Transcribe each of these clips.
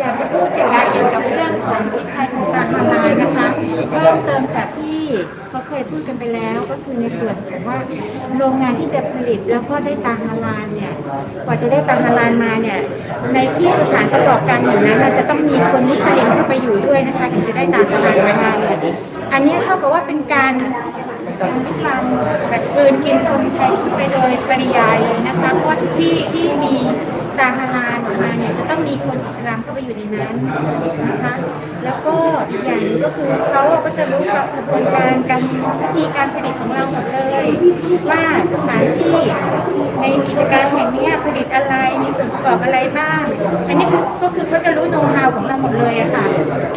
อยากจะพูดเกี่ยวกับเกี่ยวกับเรื่องของพิษภัยของการทำลายนะคะเพิ่มเติมจากที่เขาเคยพูดกันไปแล้ว ก็คือในส่วนของว่าโรงงานที่จะผลิตแล้วก็ได้ตาฮาลาลเนี่ยกว่าจะได้ตาฮาลาลมาเนี่ยในที่สถานประกอบการอย่างนั้นจะต้องมีคนมุสลิมเข้าไปอยู่ด้วยนะคะถึงจะได้ตาฮาลาลมานี่อันนี้เท่ากับว่าเป็นการทำแบบเกินกินคนไทยไปโดยปริยายเลยนะคะเพราะที่ที่มี ตาฮาลาลออกมาเนี่ยจะต้องมีคนอิสลามเข้าไปอยู่ในนั้นนะคะแล้วก็อีกอย่างหนึงก็คือเขาก็จะรู้กับกระบวนการการวิธีการผลิตของเราหมดเลยว่าสถานที่ในกิจการแห่งเนี้ยผลิตอะไรมีส่วนประกอบอะไรบ้าง อันนี้คือก็คือเขาจะรู้โน้ตฮาวของเราหมดเลยอะค่ะ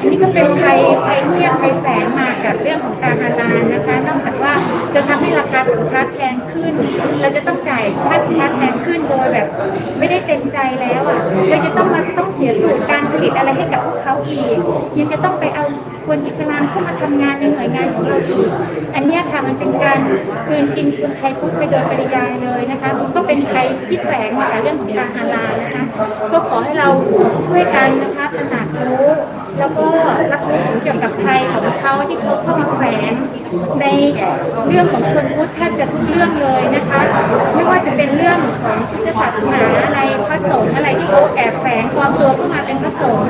อันนี้ก็เป็นไทยไทยเงียบไทยแฝงมากับเรื่องของการฮาลาล แบบไม่ได้เต็มใจแล้วอะเราจะต้องมาต้องเสียสูตรการผลิตอะไรให้กับพวกเขาอีกยังจะต้องไปเอาคนอิสลามเข้ามาทำงานในหน่วยงานของเราอีกอันนี้ค่ะมันเป็นการคืนกินคนไทยพูดไปโดยปริยายเลยนะคะมันก็เป็นไทยที่แฝงมากับเรื่องของการฮาลาลนะคะ ก็ขอให้เราช่วยกันนะคะตระหนักรู้ แล้วก็รับรู้ถึงเกี่ยวกับไทยของเขาที่เขาเข้ามาแฝงในเรื่องของคนพุทธแทบจะทุกเรื่องเลยนะคะ ไม่ว่าจะเป็นเรื่องของพุทธศาสนาอะไรพระสงฆ์อะไรที่เขาแอบแฝงความตัวเข้ามาเป็นพระสงฆ์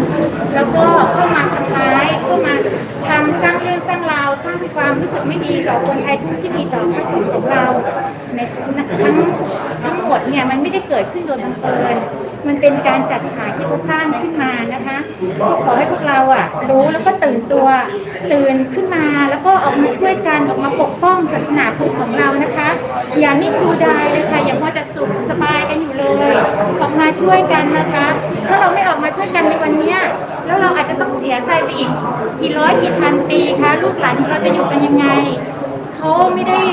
แล้วก็ ไม่ดีต่อคนไทยทุกที่มีต่อพระสงฆ์ของเราในทั้งทั้งหมดเนี่ยมันไม่ได้เกิดขึ้นโดยบังเอิญมันเป็นการจัดฉากที่เขาสร้างขึ้นมานะคะขอให้พวกเราอะรู้แล้วก็ตื่นตัวตื่นขึ้นมาแล้วก็ออกมาช่วยกันออกมาปกป้องศาสนาพุทธของเรานะคะ อย่านิ่งดูดายเลยค่ะอย่ามัวแต่สุขสบายกันอยู่เลยออกมาช่วยกันนะคะ ถ้าเราไม่ออกมาช่วยกันในวันนี้แล้วเราอาจจะต้องเสียใจไปอีกกี่ร้อยกี่พันปีคะลูกหลานเราจะอยู่กันยังไง ไม่ได้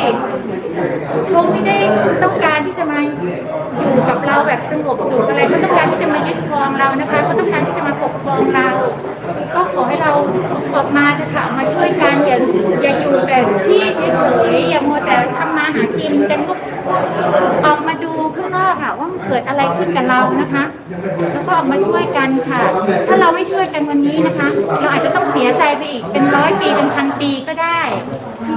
เขาไม่ได้ต้องการที่จะมาอยู่กับเราแบบสงบสุขอะไรเขาต้องการที่จะมายึดครองเรานะคะเขาต้องการที่จะมาปกครองเรา ก็ขอให้เราออกมาเถอะค่ะมาช่วยกันอย่าอย่าอยู่แบบที่เฉยๆอย่ามัวแต่ทำมาหากินกันก็ออกมาดูข้างนอกค่ะว่ามันเกิดอะไรขึ้นกับเรานะคะ แล้วก็ออกมาช่วยกันค่ะ ถ้าเราไม่ช่วยกันวันนี้นะคะ เราอาจจะต้องเสียใจไปอีกเป็นร้อยปีเป็นพันปี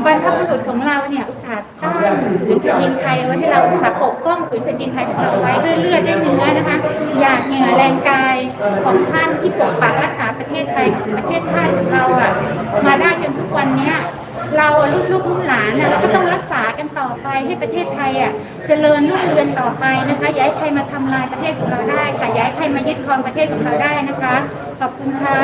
บรรพบุรุษของเราเนี่ยอุตส่าห์สร้างผืนแผ่นดินไทยไว้ให้เราอุตส่าห์ปกป้องผืนแผ่นดินไทยของเราไว้ด้วยเลือดด้วยเนื้อนะคะหยาดเหงื่อแรงกายของท่านที่ปกปักรักษาประเทศไทยประเทศชาติของเราอะมาได้จนทุกวันเนี้ยเราลูกลูกลูกหลานเราก็ต้องรักษากันต่อไปให้ประเทศไทยอะเจริญรุ่งเรืองต่อไปนะคะย่าให้ใครมาทำลายประเทศของเราได้ค่ะย่าให้ใครมายึดครองประเทศของเราได้นะคะ ขอบคุณค่ะ